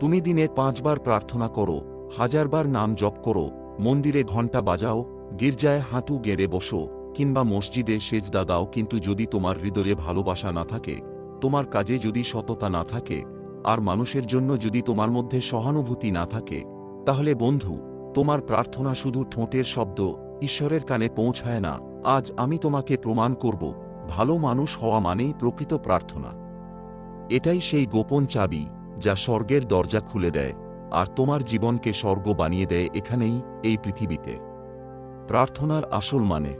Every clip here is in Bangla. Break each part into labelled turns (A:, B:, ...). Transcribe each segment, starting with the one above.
A: তুমি দিনে পাঁচবার প্রার্থনা করো, হাজারবার নাম জপ করো, মন্দিরে ঘণ্টা বাজাও, গির্জায় হাঁটু গেড়ে বসো, কিংবা মসজিদে সেজদা দাও, কিন্তু যদি তোমার হৃদয়ে ভালোবাসা না থাকে, তোমার কাজে যদি সততা না থাকে, আর মানুষের জন্য যদি তোমার মধ্যে সহানুভূতি না থাকে, তাহলে বন্ধু, তোমার প্রার্থনা শুধু ঠোঁটের শব্দ, ঈশ্বরের কানে পৌঁছায় না, আজ আমি তোমাকে প্রমাণ করব, ভালো মানুষ হওয়া মানেই প্রকৃত প্রার্থনা। এটাই সেই গোপন চাবি যা স্বর্গের দরজা খুলে দেয়, আর তোমার জীবনকে স্বর্গ বানিয়ে দেয় এখানেই, এই পৃথিবীতে। প্রার্থনার আসল মানে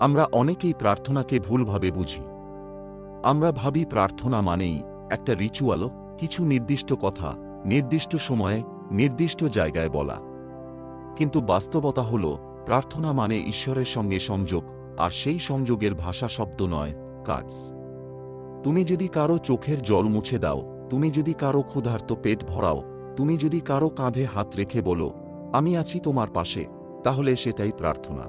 A: আমরা অনেকেই প্রার্থনাকে ভুলভাবে বুঝি। আমরা ভাবি প্রার্থনা মানেই একটা রিচুয়াল কিছু নির্দিষ্ট কথা, নির্দিষ্ট সময়ে, নির্দিষ্ট জায়গায় বলা। কিন্তু বাস্তবতা হল, প্রার্থনা মানে ঈশ্বরের সঙ্গে সংযোগ, আর সেই সংযোগের ভাষা শব্দ নয় কাজ তুমি যদি কারও চোখের জল মুছে দাও তুমি যদি কারও ক্ষুধার্ত পেট ভরাও, তুমি যদি কারও কাঁধে হাত রেখে বলো, আমি আছি তোমার পাশে, তাহলে সেটাই প্রার্থনা।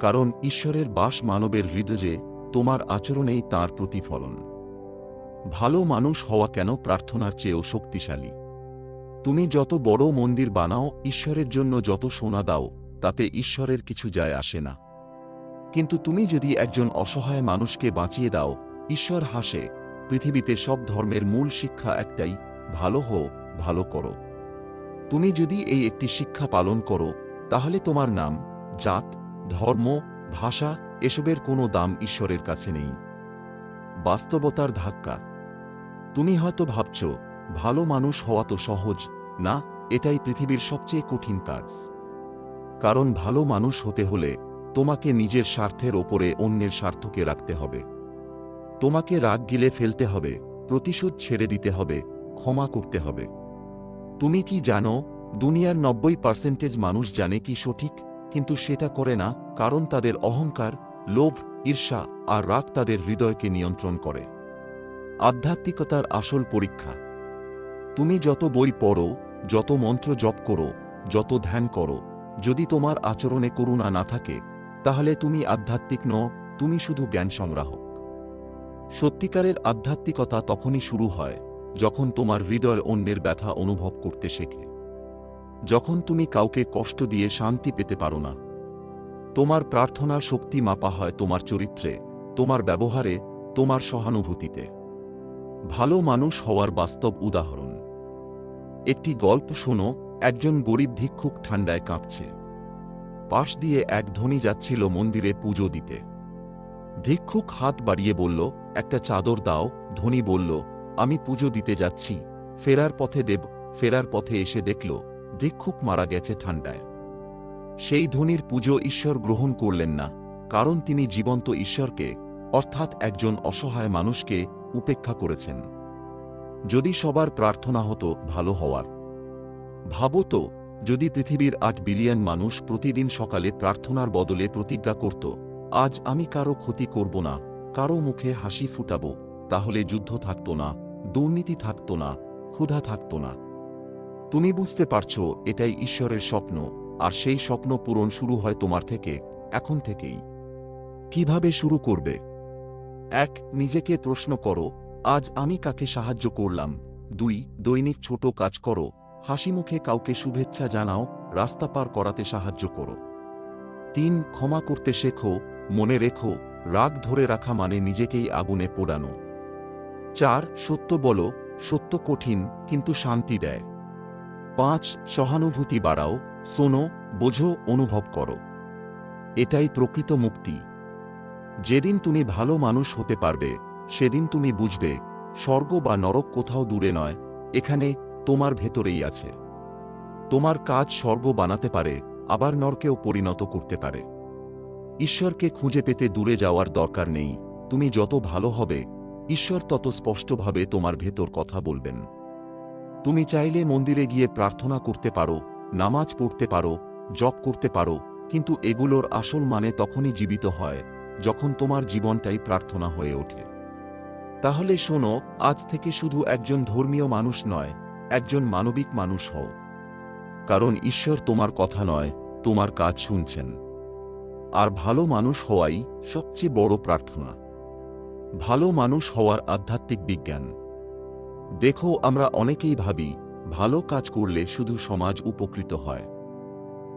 A: কারণ ঈশ্বরের বাস মানবের হৃদয়ে তোমার আচরণেই তার প্রতিফলন। ভালো মানুষ হওয়া কেন প্রার্থনার চেয়েও শক্তিশালী? তুমি যত বড় মন্দির বানাও, ঈশ্বরের জন্য যত সোনা দাও, তাতে ঈশ্বরের কিছু যায় আসে না। কিন্তু তুমি যদি একজন অসহায় মানুষকে বাঁচিয়ে দাও, ঈশ্বর হাসে পৃথিবীতে সব ধর্মের মূল শিক্ষা একটাই, ভালো হো ভালো করো। তুমি যদি এই একটি শিক্ষা পালন করো, তাহলে তোমার নাম, জাত, ধর্ম, ভাষা, এসবের কোনো দাম ঈশ্বরের কাছে নেই। বাস্তবতার ধাক্কা। তুমি হয়তো ভাবছ, ভালো মানুষ হওয়া তো সহজ, না, এটাই পৃথিবীর সবচেয়ে কঠিন কাজ। কারণ ভালো মানুষ হতে হলে তোমাকে নিজের স্বার্থের ওপরে অন্যের স্বার্থকে রাখতে হবে। তোমাকে রাগ গিলে ফেলতে হবে, প্রতিশোধ ছেড়ে দিতে হবে, ক্ষমা করতে হবে। তুমি কি জানো, দুনিয়ার নব্বই পার্সেন্টেজ মানুষ জানে কি সঠিক, কিন্তু সেটা করে না, কারণ তাদের অহংকার, লোভ, ঈর্ষা আর রাগ তাদের হৃদয়কে নিয়ন্ত্রণ করে। আধ্যাত্মিকতার আসল পরীক্ষা। তুমি যত বই পড়ো, যত মন্ত্র জপ করো, যত ধ্যান করো, যদি তোমার আচরণে করুণা না থাকে, তাহলে তুমি আধ্যাত্মিক ন তুমি শুধু জ্ঞান সংগ্রাহক সত্যিকারের আধ্যাত্মিকতা তখনই শুরু হয়, যখন তোমার হৃদয় অন্যের ব্যথা অনুভব করতে শেখে। যখন তুমি কাউকে কষ্ট দিয়ে শান্তি পেতে পারো না। তোমার প্রার্থনা শক্তি মাপা হয় তোমার চরিত্রে, তোমার ব্যবহারে, তোমার সহানুভূতিতে। ভালো মানুষ হওয়ার বাস্তব উদাহরণ। একটি গল্প শোনো, একজন গরিব ভিক্ষুক ঠান্ডায় কাঁপছে। পাশ দিয়ে এক ধনী যাচ্ছিল মন্দিরে পুজো দিতে। ভিক্ষুক হাত বাড়িয়ে বলল একটা চাদর দাও, ধনী বলল, আমি পুজো দিতে যাচ্ছি। ফেরার পথে দেব, ফেরার পথে এসে দেখল, ভিক্ষুক মারা গেছে ঠান্ডায়। সেই ধনীর পুজো ঈশ্বর গ্রহণ করলেন না, কারণ তিনি জীবন্ত ঈশ্বরকে, অর্থাৎ একজন অসহায় মানুষকে, উপেক্ষা করেছেন। যদি সবার প্রার্থনা হতো, ভালো হওয়ার। ভাবো তো, যদি পৃথিবীর আট বিলিয়ন মানুষ প্রতিদিন সকালে প্রার্থনার বদলে প্রতিজ্ঞা করত, আজ আমি কারও ক্ষতি করব না। কারও মুখে হাসি ফুটাবো, তাহলে যুদ্ধ থাকত না, দুর্নীতি থাকত না, ক্ষুধা থাকত না। তুমি বুঝতে পারছ, এটাই ঈশ্বরের স্বপ্ন, আর সেই স্বপ্ন পূরণ শুরু হয় তোমার থেকে, এখন থেকেই। কীভাবে শুরু করবে? এক, নিজেকে প্রশ্ন করো, আজ আমি কাকে সাহায্য করলাম? দুই, দৈনিক ছোট কাজ করো, হাসি মুখে কাউকে শুভেচ্ছা জানাও, রাস্তা পার করাতে সাহায্য করো। তিন, ক্ষমা করতে শেখো, মনে রেখো রাগ ধরে রাখা মানে নিজেকেই আগুনে পোড়ানো। চার, সত্য বলো, সত্য কঠিন, কিন্তু শান্তি দেয়। পাঁচ, সহানুভূতি বাড়াও, শোনো, বোঝো, অনুভব করো। এটাই প্রকৃত মুক্তি। যেদিন তুমি ভালো মানুষ হতে পারবে, সেদিন তুমি বুঝবে, স্বর্গ বা নরক কোথাও দূরে নয়, এখানে তোমার ভেতরেই আছে। তোমার কাজ স্বর্গ বানাতে পারে, আবার নরকেও পরিণত করতে পারে। ঈশ্বরকে খুঁজে পেতে দূরে যাওয়ার দরকার নেই, তুমি যত ভালো হবে, ঈশ্বর তত স্পষ্টভাবে তোমার ভেতর কথা বলবেন। তুমি চাইলে মন্দিরে গিয়ে প্রার্থনা করতে পারো, নামাজ পড়তে পারো, জপ করতে পারো, কিন্তু এগুলোর আসল মানে তখনই জীবিত হয়, যখন তোমার জীবনটাই প্রার্থনা হয়ে ওঠে। তাহলে শোনো, আজ থেকে শুধু একজন ধর্মীয় মানুষ নয়, একজন মানবিক মানুষ হও। কারণ ঈশ্বর তোমার কথা নয়, তোমার কাজ শুনছেন। আর ভালো মানুষ হওয়াই সবচেয়ে বড় প্রার্থনা। ভালো মানুষ হওয়ার আধ্যাত্মিক বিজ্ঞান। দেখো, আমরা অনেকেই ভাবি, ভালো কাজ করলে শুধু সমাজ উপকৃত হয়।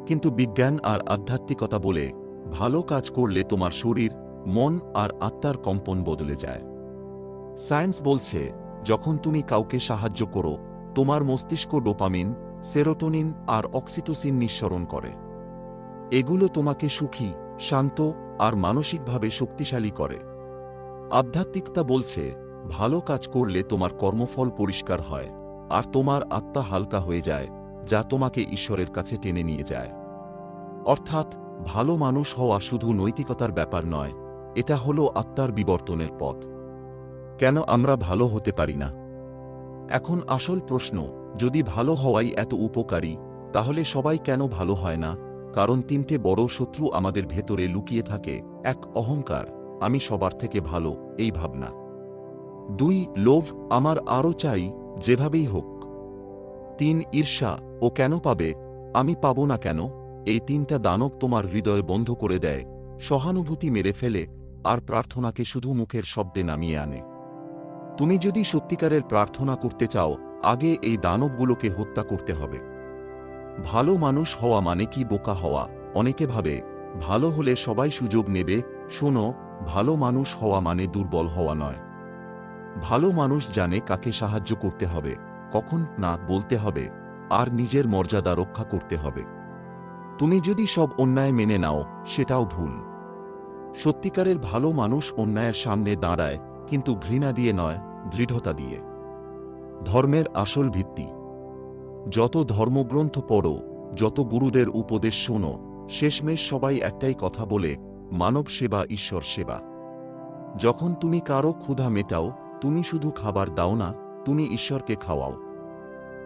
A: কিন্তু বিজ্ঞান আর আধ্যাত্মিকতা বলে, ভালো কাজ করলে তোমার শরীর, মন আর আত্মার কম্পন বদলে যায়। সায়েন্স বলছে, যখন তুমি কাউকে সাহায্য করো, তোমার মস্তিষ্ক ডোপামিন, সেরোটোনিন আর অক্সিটোসিন নিঃসরণ করে। এগুলো তোমাকে সুখী শান্ত আর মানসিকভাবে শক্তিশালী করে। আধ্যাত্মিকতা বলছে, ভালো কাজ করলে তোমার কর্মফল পরিষ্কার হয়, আর তোমার আত্মা হালকা হয়ে যায়, যা তোমাকে ঈশ্বরের কাছে টেনে নিয়ে যায়। অর্থাৎ, ভালো মানুষ হওয়া শুধু নৈতিকতার ব্যাপার নয়, এটা হলো আত্মার বিবর্তনের পথ। কেন আমরা ভালো হতে পারি না? এখন আসল প্রশ্ন, যদি ভালো হওয়াই এত উপকারী, তাহলে সবাই কেন ভালো হয় না? কারণ তিনটে বড় শত্রু আমাদের ভেতরে লুকিয়ে থাকে, এক অহংকার। আমি সবার থেকে ভালো, এই ভাবনা। দুই, লোভ আমার আরও চাই, যেভাবেই হোক। তিন, ঈর্ষা, ও কেন পাবে? আমি পাবো না কেন? এই তিনটা দানব তোমার হৃদয় বন্ধ করে দেয়, সহানুভূতি মেরে ফেলে, আর প্রার্থনাকে শুধু মুখের শব্দে নামিয়ে আনে। তুমি যদি সত্যিকারের প্রার্থনা করতে চাও, আগে এই দানবগুলোকে হত্যা করতে হবে। ভালো মানুষ হওয়া মানে কি বোকা হওয়া? অনেকে ভাবে, ভালো হলে সবাই সুযোগ নেবে, শোনো, ভালো মানুষ হওয়া মানে দুর্বল হওয়া নয়। ভালো মানুষ জানে কাকে সাহায্য করতে হবে, কখন না বলতে হবে, আর নিজের মর্যাদা রক্ষা করতে হবে। তুমি যদি সব অন্যায় মেনে নাও, সেটাও ভুল। সত্যিকারের ভালো মানুষ অন্যায়ের সামনে দাঁড়ায়, কিন্তু ঘৃণা দিয়ে নয়, দৃঢ়তা দিয়ে। ধর্মের আসল ভিত্তি। যত ধর্মগ্রন্থ পড়ো, যত গুরুদের উপদেশ শোনো, শেষমেশ সবাই একটাই কথা বলে, মানব সেবা, ঈশ্বর সেবা। যখন তুমি কারও ক্ষুধা মেটাও, তুমি শুধু খাবার দাও না, তুমি ঈশ্বরকে খাওয়াও।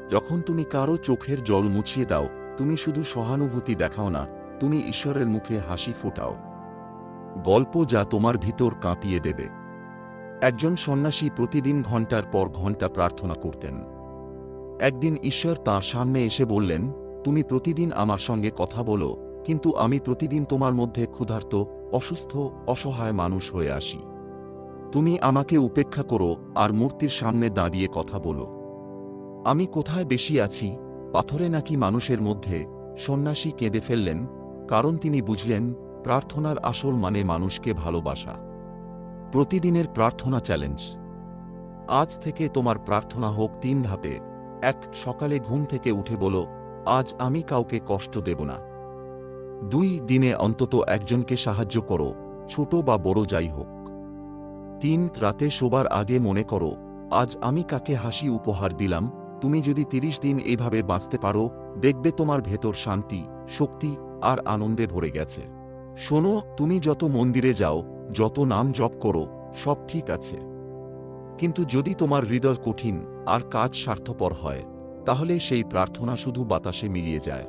A: যখন তুমি কারও চোখের জল মুছিয়ে দাও, তুমি শুধু সহানুভূতি দেখাও না, তুমি ঈশ্বরের মুখে হাসি ফোটাও। গল্প যা তোমার ভিতর কাঁপিয়ে দেবে। একজন সন্ন্যাসী প্রতিদিন ঘণ্টার পর ঘণ্টা প্রার্থনা করতেন। একদিন ঈশ্বর তাঁর সামনে এসে বললেন, তুমি প্রতিদিন আমার সঙ্গে কথা বলো, কিন্তু আমি প্রতিদিন তোমার মধ্যে ক্ষুধার্ত, অসুস্থ, অসহায় মানুষ হয়ে আসি। তুমি আমাকে উপেক্ষা করো আর মূর্তির সামনে দাঁড়িয়ে কথা বলো। আমি কোথায় বেশি আছি, পাথরে নাকি মানুষের মধ্যে? সন্ন্যাসী কেঁদে ফেললেন, কারণ তিনি বুঝলেন, প্রার্থনার আসল মানে মানুষকে ভালোবাসা। প্রতিদিনের প্রার্থনা চ্যালেঞ্জ। আজ থেকে তোমার প্রার্থনা হোক তিন ধাপে। এক সকালে ঘুম থেকে উঠে বলো, আজ আমি কাউকে কষ্ট দেব না। দুই দিনে অন্তত একজনকে সাহায্য করো, ছোট বা বড় যাই হোক। তিন রাতে শোবার আগে মনে করো, আজ আমি কাকে হাসি উপহার দিলাম, তুমি যদি তিরিশ দিন এইভাবে বাঁচতে পারো, দেখবে তোমার ভেতর শান্তি, শক্তি আর আনন্দে ভরে গেছে। শোনো, তুমি যত মন্দিরে যাও, যত নাম জপ করো, সব ঠিক আছে। কিন্তু যদি তোমার হৃদয় কঠিন আর কাজ স্বার্থপর হয়, তাহলে সেই প্রার্থনা শুধু বাতাসে মিলিয়ে যায়।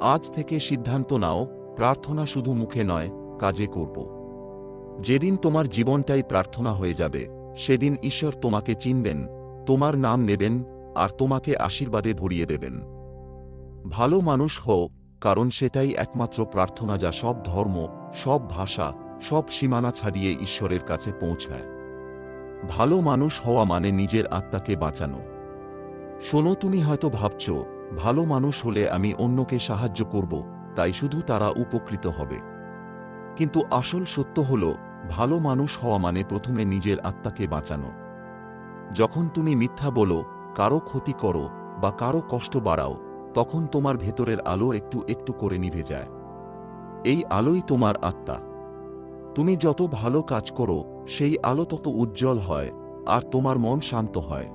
A: আজ থেকে সিদ্ধান্ত নাও, প্রার্থনা শুধু মুখে নয়, কাজে করব। যেদিন তোমার জীবনটাই প্রার্থনা হয়ে যাবে, সেদিন ঈশ্বর তোমাকে চিনবেন, তোমার নাম নেবেন, আর তোমাকে আশীর্বাদে ভরিয়ে দেবেন। ভালো মানুষ হও, কারণ সেটাই একমাত্র প্রার্থনা যা সব ধর্ম, সব ভাষা, সব সীমানা ছাড়িয়ে ঈশ্বরের কাছে পৌঁছায়। ভালো মানুষ হওয়া মানে নিজের আত্মাকে বাঁচানো। শোনো, তুমি হয়তো ভাবছ, ভালো মানুষ হলে আমি অন্যকে সাহায্য করব, তাই শুধু তারা উপকৃত হবে। কিন্তু আসল সত্য হল, ভালো মানুষ হওয়া মানে প্রথমে নিজের আত্মাকে বাঁচানো। যখন তুমি মিথ্যা বলো, কারও ক্ষতি করো বা কারও কষ্ট বাড়াও, তখন তোমার ভেতরের আলো একটু একটু করে নিভে যায়। এই আলোই তোমার আত্মা। তুমি যত ভালো কাজ করো, সেই আলো তত উজ্জ্বল হয়, আর তোমার মন শান্ত হয়।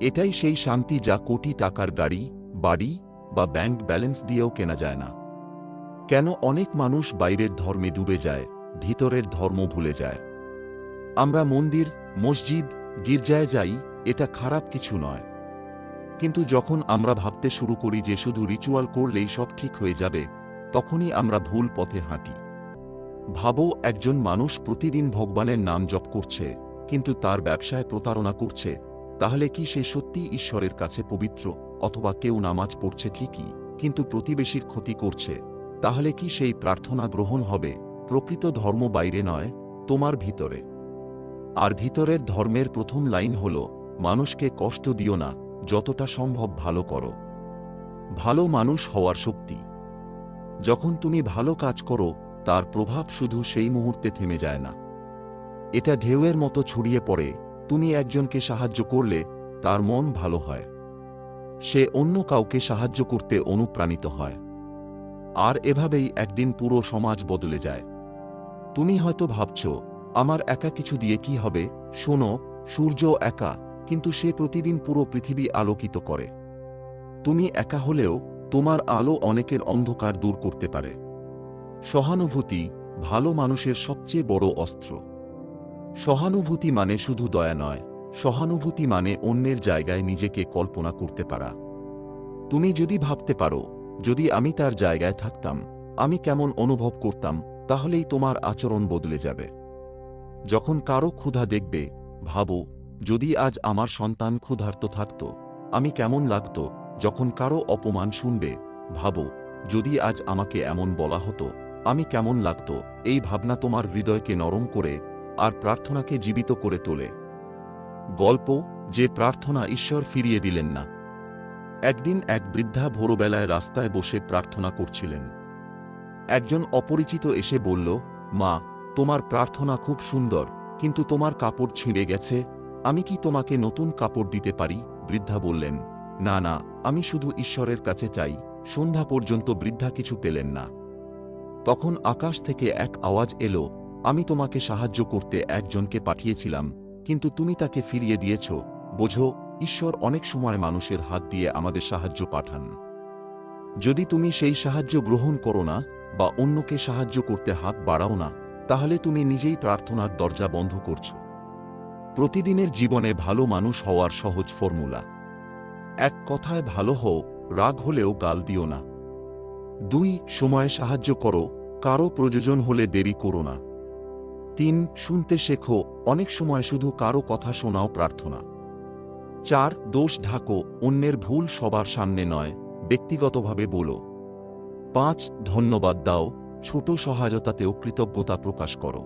A: এটাই সেই শান্তি যা কোটি টাকার গাড়ি, বাড়ি বা ব্যাংক ব্যালেন্স দিয়েও কেনা যায় না। কেন অনেক মানুষ বাইরের ধর্মে ডুবে যায়, ভিতরের ধর্ম ভুলে যায়। আমরা মন্দির, মসজিদ, গির্জায় যাই, এটা খারাপ কিছু নয়। কিন্তু যখন আমরা ভাবতে শুরু করি যে শুধু রিচুয়াল করলেই সব ঠিক হয়ে যাবে, তখনই আমরা ভুল পথে হাঁটি। ভাবো, একজন মানুষ প্রতিদিন ভগবানের নাম জপ করছে, কিন্তু তার ব্যবসায় প্রতারণা করছে। তাহলে কি সে সত্যি ঈশ্বরের কাছে পবিত্র, অথবা কেউ নামাজ পড়ছে ঠিকই, কিন্তু প্রতিবেশীর ক্ষতি করছে? তাহলে কি সেই প্রার্থনা গ্রহণ হবে, প্রকৃত ধর্ম বাইরে নয়, তোমার ভিতরে? আর ভিতরের ধর্মের প্রথম লাইন হল, মানুষকে কষ্ট দিও না, যতটা সম্ভব ভালো করো। ভালো মানুষ হওয়ার শক্তি। যখন তুমি ভালো কাজ করো তার প্রভাব শুধু সেই মুহূর্তে থেমে যায় না। এটা ঢেউয়ের মতো ছড়িয়ে পড়ে, তুমি একজনকে সাহায্য করলে তার মন ভালো হয়। সে অন্য কাউকে সাহায্য করতে অনুপ্রাণিত হয়। আর এভাবেই একদিন পুরো সমাজ বদলে যায়। তুমি হয়তো ভাবছ, আমার একা কিছু দিয়ে কি হবে? শোনো, সূর্য একা, কিন্তু সে প্রতিদিন পুরো পৃথিবী আলোকিত করে। তুমি একা হলেও তোমার আলো অনেকের অন্ধকার দূর করতে পারে। সহানুভূতি ভালো মানুষের সবচেয়ে বড় অস্ত্র। সহানুভূতি মানে শুধু দয়া নয়, সহানুভূতি মানে অন্যের জায়গায় নিজেকে কল্পনা করতে পারা। তুমি যদি ভাবতে পারো, যদি আমি তার জায়গায় থাকতাম, আমি কেমন অনুভব করতাম, তাহলেই তোমার আচরণ বদলে যাবে। যখন কারও ক্ষুধা দেখবে, ভাবো, যদি আজ আমার সন্তান ক্ষুধার্ত থাকত, আমি কেমন লাগত, যখন কারও অপমান শুনবে, ভাবো, যদি আজ আমাকে এমন বলা হতো আমি কেমন লাগত, এই ভাবনা তোমার হৃদয়কে নরম করে, আর প্রার্থনাকে জীবিত করে তোলে। গল্প, যে প্রার্থনা ঈশ্বর ফিরিয়ে দিলেন না। একদিন এক বৃদ্ধা ভোরবেলায় রাস্তায় বসে প্রার্থনা করছিলেন। একজন অপরিচিত এসে বলল, মা, তোমার প্রার্থনা খুব সুন্দর, কিন্তু তোমার কাপড় ছিঁড়ে গেছে, আমি কি তোমাকে নতুন কাপড় দিতে পারি? বৃদ্ধা বললেন, না না, আমি শুধু ঈশ্বরের কাছে চাই, সন্ধ্যা পর্যন্ত বৃদ্ধা কিছু পেলেন না। তখন আকাশ থেকে এক আওয়াজ এলো, আমি তোমাকে সাহায্য করতে একজনকে পাঠিয়েছিলাম, কিন্তু তুমি তাকে ফিরিয়ে দিয়েছ। বোঝো, ঈশ্বর অনেক সময় মানুষের হাত দিয়ে আমাদের সাহায্য পাঠান। যদি তুমি সেই সাহায্য গ্রহণ করো না, বা অন্যকে সাহায্য করতে হাত বাড়াও না, তাহলে তুমি নিজেই প্রার্থনার দরজা বন্ধ করছ। প্রতিদিনের জীবনে ভালো মানুষ হওয়ার সহজ ফর্মুলা। এক কথায় ভালো হও, রাগ হলেও গাল দিও না। দুই, সময়ে সাহায্য করো, কারও প্রয়োজন হলে দেরি করো না। তিন, শুনতে শেখো, অনেক সময় শুধু কারও কথা শোনাও প্রার্থনা। চার, দোষ ঢাকো, অন্যের ভুল সবার সামনে নয়, ব্যক্তিগতভাবে বলো। পাঁচ, ধন্যবাদ দাও, ছোট সহায়তাতেও কৃতজ্ঞতা প্রকাশ করো।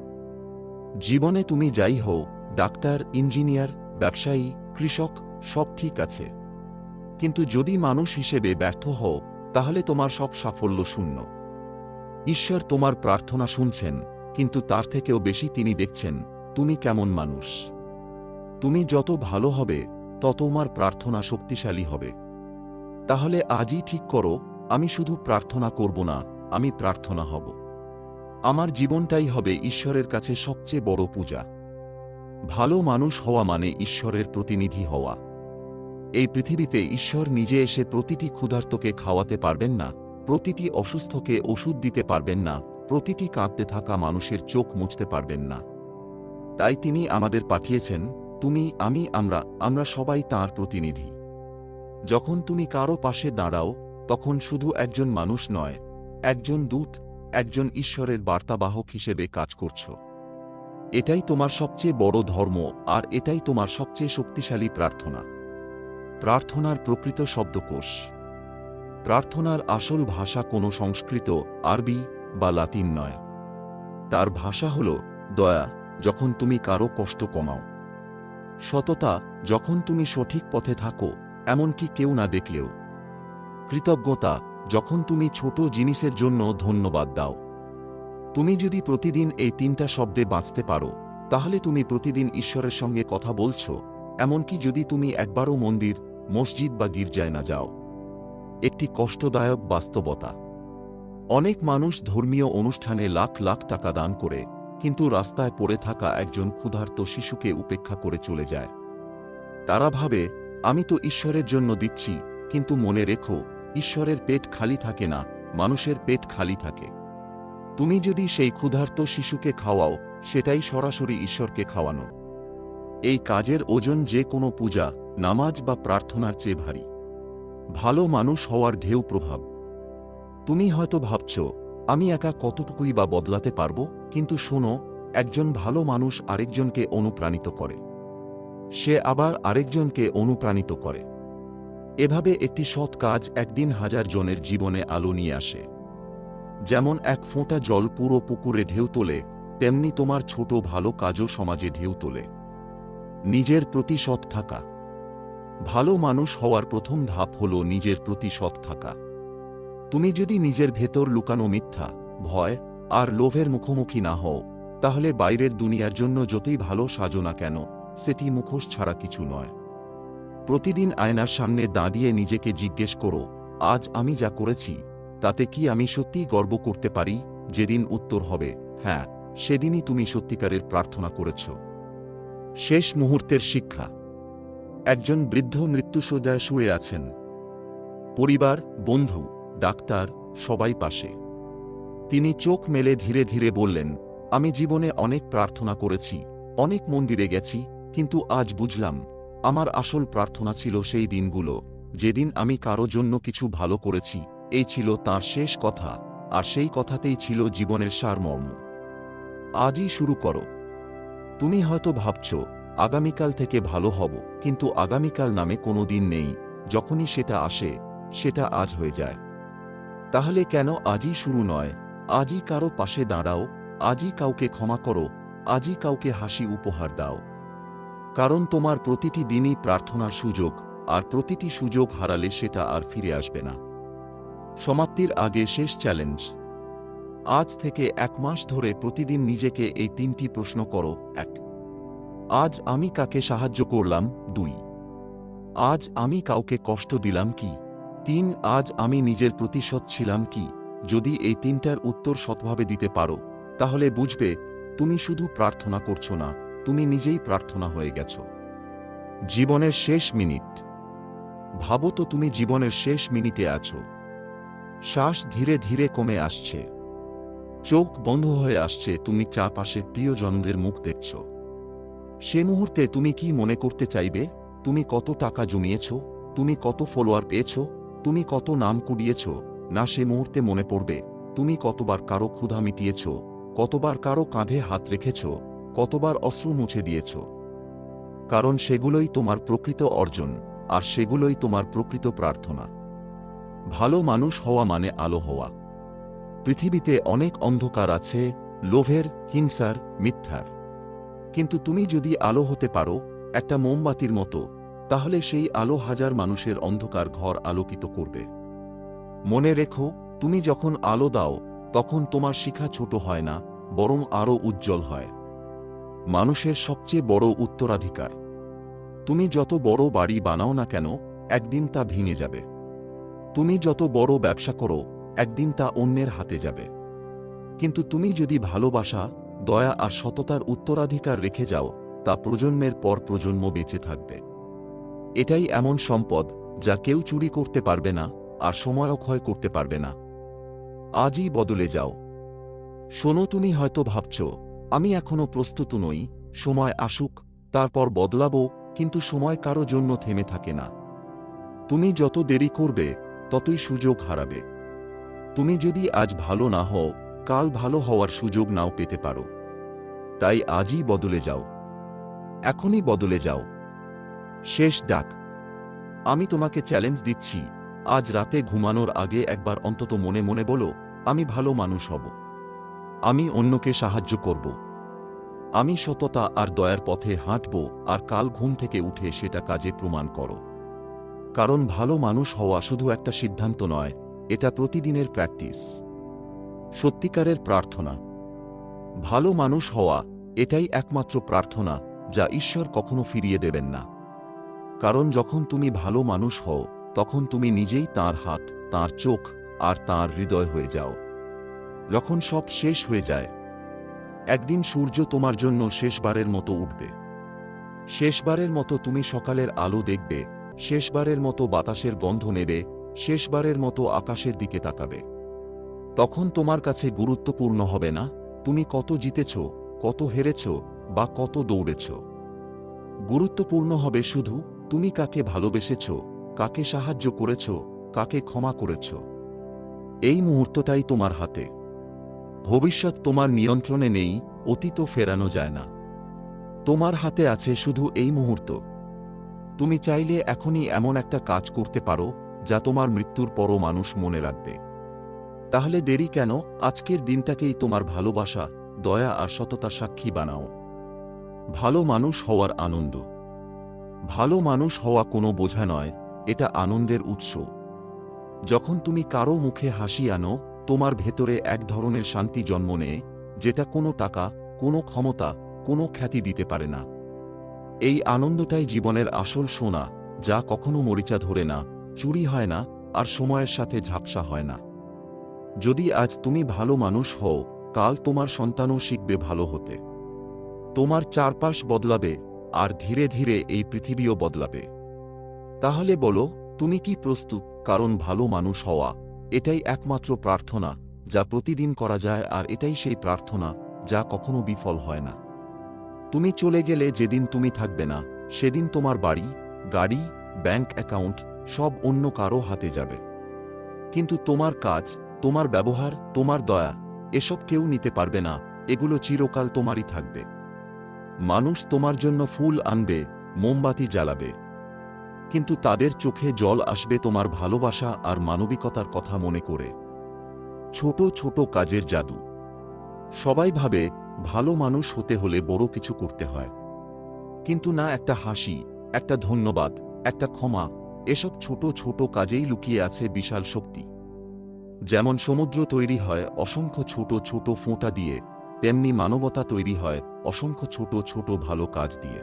A: জীবনে তুমি যাই হও, ডাক্তার, ইঞ্জিনিয়ার, ব্যবসায়ী, কৃষক, সব ঠিক আছে। কিন্তু যদি মানুষ হিসেবে ব্যর্থ হও তাহলে তোমার সব সাফল্য শূন্য। ঈশ্বর তোমার প্রার্থনা শুনছেন, কিন্তু তার থেকেও বেশি তিনি দেখছেন, তুমি কেমন মানুষ। তুমি যত ভালো হবে, তত তোমার প্রার্থনা শক্তিশালী হবে। তাহলে আজই ঠিক করো, আমি শুধু প্রার্থনা করব না, আমি প্রার্থনা হব। আমার জীবনটাই হবে ঈশ্বরের কাছে সবচেয়ে বড় পূজা। ভালো মানুষ হওয়া মানে ঈশ্বরের প্রতিনিধি হওয়া। এই পৃথিবীতে ঈশ্বর নিজে এসে প্রতিটি ক্ষুধার্তকে খাওয়াতে পারবেন না, প্রতিটি অসুস্থকে ওষুধ দিতে পারবেন না, প্রতিটি কাঁদতে থাকা মানুষের চোখ মুছতে পারবেন না। তাই তিনি আমাদের পাঠিয়েছেন, তুমি, আমি, আমরা আমরা সবাই তাঁর প্রতিনিধি। যখন তুমি কারও পাশে দাঁড়াও, তখন শুধু একজন মানুষ নয়, একজন দূত, একজন ঈশ্বরের বার্তাবাহক হিসেবে কাজ করছ। এটাই তোমার সবচেয়ে বড় ধর্ম, আর এটাই তোমার সবচেয়ে শক্তিশালী প্রার্থনা। প্রার্থনার প্রকৃত শব্দকোষ। প্রার্থনার আসল ভাষা কোনো সংস্কৃত, আরবি বা লাতিন নয়। তার ভাষা হল দয়া, যখন তুমি কারও কষ্ট কমাও। সততা, যখন তুমি সঠিক পথে থাকো, এমনকি কেউ না দেখলেও। কৃতজ্ঞতা, যখন তুমি ছোট জিনিসের জন্য ধন্যবাদ দাও। তুমি যদি প্রতিদিন এই তিনটা শব্দে বাঁচতে পারো, তাহলে তুমি প্রতিদিন ঈশ্বরের সঙ্গে কথা বলছো, এমনকি যদি তুমি একবারও মন্দির মসজিদ বা গির্জায় না যাও। একটি কষ্টদায়ক বাস্তবতা। অনেক মানুষ ধর্মীয় অনুষ্ঠানে লাখ লাখ টাকা দান করে, কিন্তু রাস্তায় পড়ে থাকা একজন ক্ষুধার্ত শিশুকে উপেক্ষা করে চলে যায়। তারা ভাবে, আমি তো ঈশ্বরের জন্য দিচ্ছি, কিন্তু মনে রেখো, ঈশ্বরের পেট খালি থাকে না, মানুষের পেট খালি থাকে। তুমি যদি সেই ক্ষুধার্ত শিশুকে খাওয়াও, সেটাই সরাসরি ঈশ্বরকে খাওয়ানো। এই কাজের ওজন যে কোনো পূজা, নামাজ বা প্রার্থনার চেয়ে ভারী। ভালো মানুষ হওয়ার ঢেউ প্রভাব। তুমি হয়তো ভাবছ, আমি একা কতটুকুই বা বদলাতে পারব, কিন্তু শোনো, একজন ভালো মানুষ আরেকজনকে অনুপ্রাণিত করে। সে আবার আরেকজনকে অনুপ্রাণিত করে। এভাবে একটি সৎ কাজ একদিন হাজার জনের জীবনে আলো নিয়ে আসে। যেমন এক ফোঁটা জল পুরো পুকুরে ঢেউ তোলে, তেমনি তোমার ছোট ভালো কাজও সমাজে ঢেউ তোলে। নিজের প্রতি সৎ থাকা। ভালো মানুষ হওয়ার প্রথম ধাপ হল নিজের প্রতি সৎ থাকা। তুমি যদি নিজের ভেতর লুকানো মিথ্যা, ভয় আর লোভের মুখোমুখি না হও, তাহলে বাইরের দুনিয়ার জন্য যতই ভালো সাজো না কেন, সেটি মুখোশ ছাড়া কিছু নয়। প্রতিদিন আয়নার সামনে দাঁড়িয়ে নিজেকে জিজ্ঞেস করো, আজ আমি যা করেছি, তাতে কি আমি সত্যিই গর্ব করতে পারি? যেদিন উত্তর হবে হ্যাঁ সেদিনই তুমি সত্যিকারের প্রার্থনা করেছ। শেষ মুহূর্তের শিক্ষা। একজন বৃদ্ধ মৃত্যুসজ্জায় শুয়ে আছেন। পরিবার, বন্ধু, ডাক্তার, সবাই পাশে। তিনি চোখ মেলে ধীরে ধীরে বললেন, আমি জীবনে অনেক প্রার্থনা করেছি, অনেক মন্দিরে গেছি, কিন্তু আজ বুঝলাম, আমার আসল প্রার্থনা ছিল সেই দিনগুলো, যেদিন আমি কারও জন্য কিছু ভালো করেছি, এই ছিল তার শেষ কথা, আর সেই কথাতেই ছিল জীবনের সারমর্ম। আজই শুরু করো। তুমি হয়তো ভাবছ, আগামীকাল থেকে ভালো হব, কিন্তু আগামীকাল নামে কোনো দিন নেই, যখনই সেটা আসে, সেটা আজ হয়ে যায়। তাহলে কেন আজই শুরু নয়? আজই কারও পাশে দাঁড়াও, আজই কাউকে ক্ষমা করো, আজই কাউকে হাসি উপহার দাও। কারণ তোমার প্রতিটি দিনই প্রার্থনার সুযোগ, আর প্রতিটি সুযোগ হারালে সেটা আর ফিরে আসবে না। সমাপ্তির আগে শেষ চ্যালেঞ্জ আজ থেকে এক মাস ধরে প্রতিদিন নিজেকে এই তিনটি প্রশ্ন করো। এক, আজ আমি কাকে সাহায্য করলাম? দুই, আজ আমি কাউকে কষ্ট দিলাম কি? তিন, আজ আমি নিজের প্রতিশোধ ছিলাম কি? যদি এই তিনটার উত্তর সৎভাবে দিতে পারো, তাহলে বুঝবে, তুমি শুধু প্রার্থনা করছ না, তুমি নিজেই প্রার্থনা হয়ে গেছ। জীবনের শেষ মিনিট। ভাবো তো তুমি জীবনের শেষ মিনিটে আছো। শ্বাস ধীরে ধীরে কমে আসছে। চোখ বন্ধ হয়ে আসছে, তুমি চারপাশে প্রিয়জনদের মুখ দেখছ। সে মুহূর্তে তুমি কি মনে করতে চাইবে? তুমি কত টাকা জমিয়েছ? তুমি কত ফলোয়ার পেয়েছ? তুমি কত নাম কুড়িয়েছ? না, সে মুহূর্তে মনে পড়বে, তুমি কতবার কারও ক্ষুধা মিটিয়েছ, কতবার কারও কাঁধে হাত রেখেছ, কতবার অশ্রু মুছে দিয়েছ। কারণ সেগুলোই তোমার প্রকৃত অর্জন, আর সেগুলোই তোমার প্রকৃত প্রার্থনা। ভালো মানুষ হওয়া মানে আলো হওয়া। পৃথিবীতে অনেক অন্ধকার আছে, লোভের, হিংসার, মিথ্যার। কিন্তু তুমি যদি আলো হতে পারো, একটা মোমবাতির মতো, তাহলে সেই আলো হাজার মানুষের অন্ধকার ঘর আলোকিত করবে। মনে রেখো, তুমি যখন আলো দাও, তখন তোমার শিখা ছোট হয় না, বরং আরও উজ্জ্বল হয়। মানুষের সবচেয়ে বড় উত্তরাধিকার। তুমি যত বড় বাড়ি বানাও না কেন, একদিন তা ভেঙে যাবে। তুমি যত বড় ব্যবসা করো একদিন তা অন্যের হাতে যাবে। কিন্তু তুমি যদি ভালোবাসা, দয়া আর সততার উত্তরাধিকার রেখে যাও, তা প্রজন্মের পর প্রজন্ম বেঁচে থাকবে। এটাই এমন সম্পদ যা কেউ চুরি করতে পারবে না আর সময়ও ক্ষয় করতে পারবে না। আজই বদলে যাও। শোনো তুমি হয়তো ভাবছ, আমি এখনও প্রস্তুত নই, সময় আসুক, তারপর বদলাবো, কিন্তু সময় কারও জন্য থেমে থাকে না। তুমি যত দেরি করবে, ততই সুযোগ হারাবে। তুমি যদি আজ ভালো না হও, কাল ভালো হওয়ার সুযোগ নাও পেতে পারো। তাই আজই বদলে যাও। এখনই বদলে যাও। শেষ ডাক। আমি তোমাকে চ্যালেঞ্জ দিচ্ছি। আজ রাতে ঘুমানোর আগে একবার অন্তত মনে মনে বলো, আমি ভালো মানুষ হব। আমি অন্যকে সাহায্য করব। আমি সততা আর দয়ার পথে হাঁটব আর কাল ঘুম থেকে উঠে সেটা কাজে প্রমাণ করো। কারণ ভালো মানুষ হওয়া শুধু একটা সিদ্ধান্ত নয় এটা প্রতিদিনের প্র্যাকটিস। সত্যিকারের প্রার্থনা। ভালো মানুষ হওয়া, এটাই একমাত্র প্রার্থনা, যা ঈশ্বর কখনো ফিরিয়ে দেবেন না। কারণ যখন তুমি ভালো মানুষ হও, তখন তুমি নিজেই তার হাত, তার চোখ, আর তার হৃদয় হয়ে যাও। যখন সব শেষ হয়ে যায়, একদিন সূর্য তোমার জন্য শেষবারের মতো উঠবে। শেষবারের মতো তুমি সকালের আলো দেখবে, শেষবারের মতো বাতাসের গন্ধ নেবে শেষবারের মতো আকাশের দিকে তাকাবে। তখন তোমার কাছে গুরুত্বপূর্ণ হবে না, তুমি কত জিতেছ, কত হেরেছ, বা কত দৌড়েছ। গুরুত্বপূর্ণ হবে শুধু, তুমি কাকে ভালোবেসেছ, কাকে সাহায্য করেছ, কাকে ক্ষমা করেছ। এই মুহূর্তটাই তোমার হাতে। ভবিষ্যৎ তোমার নিয়ন্ত্রণে নেই, অতীত ফেরানো যায় না। তোমার হাতে আছে শুধু এই মুহূর্ত। তুমি চাইলে এখনই এমন একটা কাজ করতে পারো যা তোমার মৃত্যুর পরও মানুষ মনে রাখবে। তাহলে দেরি কেন? আজকের দিনটাকেই তোমার ভালোবাসা, দয়া আর সততা সাক্ষী বানাও। ভালো মানুষ হওয়ার আনন্দ। ভালো মানুষ হওয়া কোনো বোঝা নয়, এটা আনন্দের উৎস। যখন তুমি কারও মুখে হাসি আনো, তোমার ভেতরে এক ধরনের শান্তি জন্ম নেয়, যেটা কোনো টাকা, কোনো ক্ষমতা, কোনো খ্যাতি দিতে পারে না। এই আনন্দটাই জীবনের আসল সোনা, যা কখনো মরিচা ধরে না। চুরি হয় না, আর সময়ের সাথে ঝাপসা হয় না। যদি আজ তুমি ভালো মানুষ হও, কাল তোমার সন্তানও শিখবে ভালো হতে। তোমার চারপাশ বদলাবে, আর ধীরে ধীরে এই পৃথিবীও বদলাবে। তাহলে বলো, তুমি কি প্রস্তুত, কারণ ভালো মানুষ হওয়া, এটাই একমাত্র প্রার্থনা, যা প্রতিদিন করা যায়, আর এটাই সেই প্রার্থনা, যা কখনো বিফল হয় না। তুমি চলে গেলে যেদিন তুমি থাকবে না, সেদিন তোমার বাড়ি, গাড়ি, ব্যাংক অ্যাকাউন্ট সব অন্য কারও হাতে যাবে। কিন্তু তোমার কাজ, তোমার ব্যবহার, তোমার দয়া, এসব কেউ নিতে পারবে না, এগুলো চিরকাল তোমারই থাকবে। মানুষ তোমার জন্য ফুল আনবে, মোমবাতি জ্বালাবে। কিন্তু তাদের চোখে জল আসবে তোমার ভালোবাসা আর মানবিকতার কথা মনে করে। ছোট ছোট কাজের জাদু। সবাই ভাবে, ভালো মানুষ হতে হলে বড় কিছু করতে হয়। কিন্তু না, একটা হাসি, একটা ধন্যবাদ, একটা ক্ষমা এসব ছোট ছোট কাজেই লুকিয়ে আছে বিশাল শক্তি। যেমন সমুদ্র তৈরি হয় অসংখ্য ছোট ছোট ফোঁটা দিয়ে, তেমনি মানবতা তৈরি হয় অসংখ্য ছোট ছোট ভালো কাজ দিয়ে।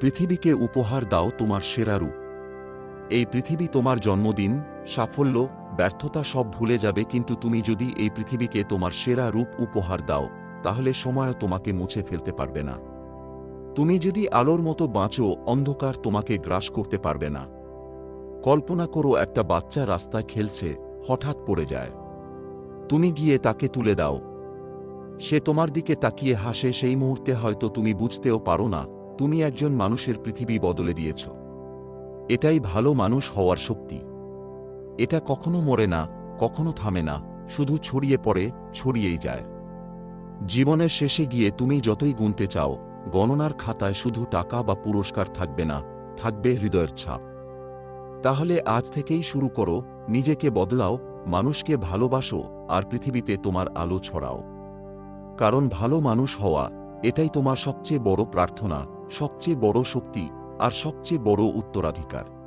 A: পৃথিবীকে উপহার দাও তোমার সেরা রূপ। এই পৃথিবী তোমার জন্মদিন, সাফল্য, ব্যর্থতা সব ভুলে যাবে কিন্তু তুমি যদি এই পৃথিবীকে তোমার সেরা রূপ উপহার দাও, তাহলে সময় তোমাকে মুছে ফেলতে পারবে না। তুমি যদি আলোর মতো বাঁচো, অন্ধকার তোমাকে গ্রাস করতে পারবে না। কল্পনা করো একটা বাচ্চা রাস্তায় খেলছে, হঠাৎ পড়ে যায়। তুমি গিয়ে তাকে তুলে দাও। সে তোমার দিকে তাকিয়ে হাসে, সেই মুহূর্তে হয়তো তুমি বুঝতেও পারো না, তুমি একজন মানুষের পৃথিবী বদলে দিয়েছ। এটাই ভালো মানুষ হওয়ার শক্তি। এটা কখনো মরে না, কখনো থামে না, শুধু ছড়িয়ে পড়ে, ছড়িয়েই যায়। জীবনের শেষে গিয়ে তুমি যতই গুনতে চাও, গণনার খাতায় শুধু টাকা বা পুরস্কার থাকবে না, থাকবে হৃদয়ের ছাপ। তাহলে আজ থেকেই শুরু করো, নিজেকে বদলাও, মানুষকে ভালোবাসো, আর পৃথিবীতে তোমার আলো ছড়াও। কারণ ভালো মানুষ হওয়া, এটাই তোমার সবচেয়ে বড় প্রার্থনা, সবচেয়ে বড় শক্তি, আর সবচেয়ে বড় উত্তরাধিকার।